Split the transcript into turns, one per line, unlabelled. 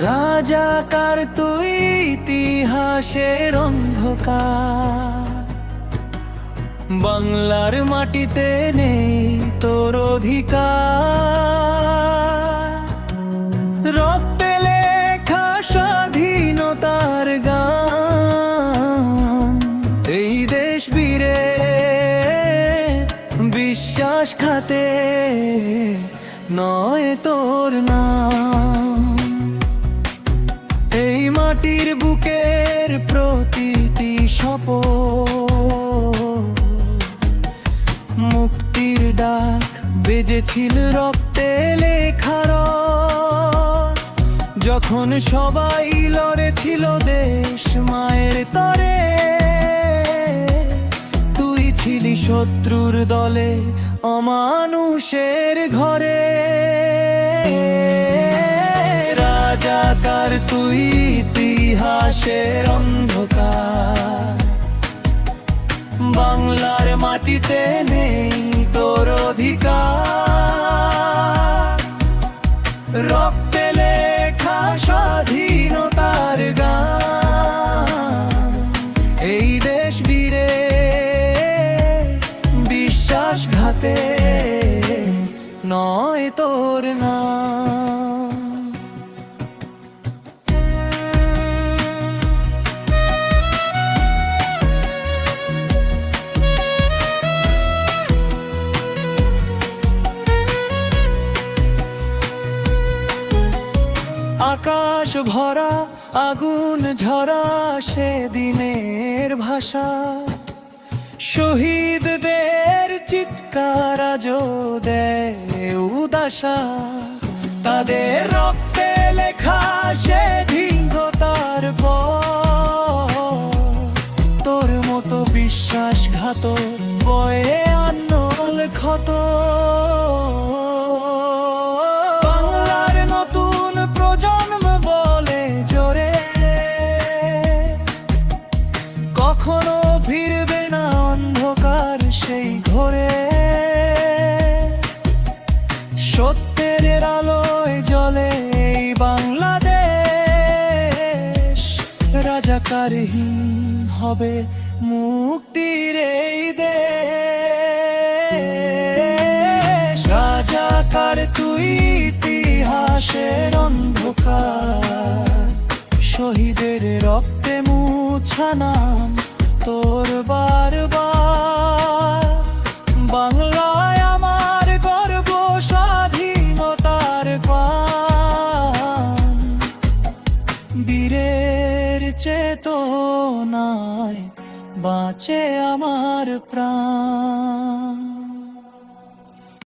রাজাকার তুই ইতিহাসের অন্ধকার? বাংলার মাটিতে নেই তোর অধিকার। রক্তে লেখা স্বাধীনতার গান। এই দেশ বীরে বিশ্বাসঘাতে নয় তোর নাম। মাটির বুকের প্রতিটি শপথ মুক্তির ডাক বেজেছিল রক্তে লেখার যখন সবাই লড়েছিল দেশ মায়ের তরে, তুই ছিলি শত্রুর দলে অমানুষের ঘরে। তুই ইতিহাসের অন্ধকার। বাংলার মাটিতে নেই তোর অধিকার। রক্তে লেখা স্বাধীনতার গান। এই দেশ বীরে বিশ্বাসঘাতে নয় তোর নাম। আকাশ ভরা, আগুন ঝরা, সে দিনের ভাষা। শহীদদের চিৎকার আজো দেয় উদাসা। তাদের রক্তে লেখা সে ধিঙ্গতার পর তোর মতো বিশ্বাসঘাত বয়ে আন্নল ক্ষত। সেই ঘরে। সত্যের আলোয় জ্বলে এই বাংলাদেশ। রাজাকারহীন হবে মুক্তির এই দেশ। রাজাকার তুই ইতিহাসের অন্ধকার। শহীদের রক্তে মুছা নাম তোর বারবার বাংলায় আমার গর্ব স্বাধীনতার গান বীরের চেতনায় বাঁচে আমার প্রাণ।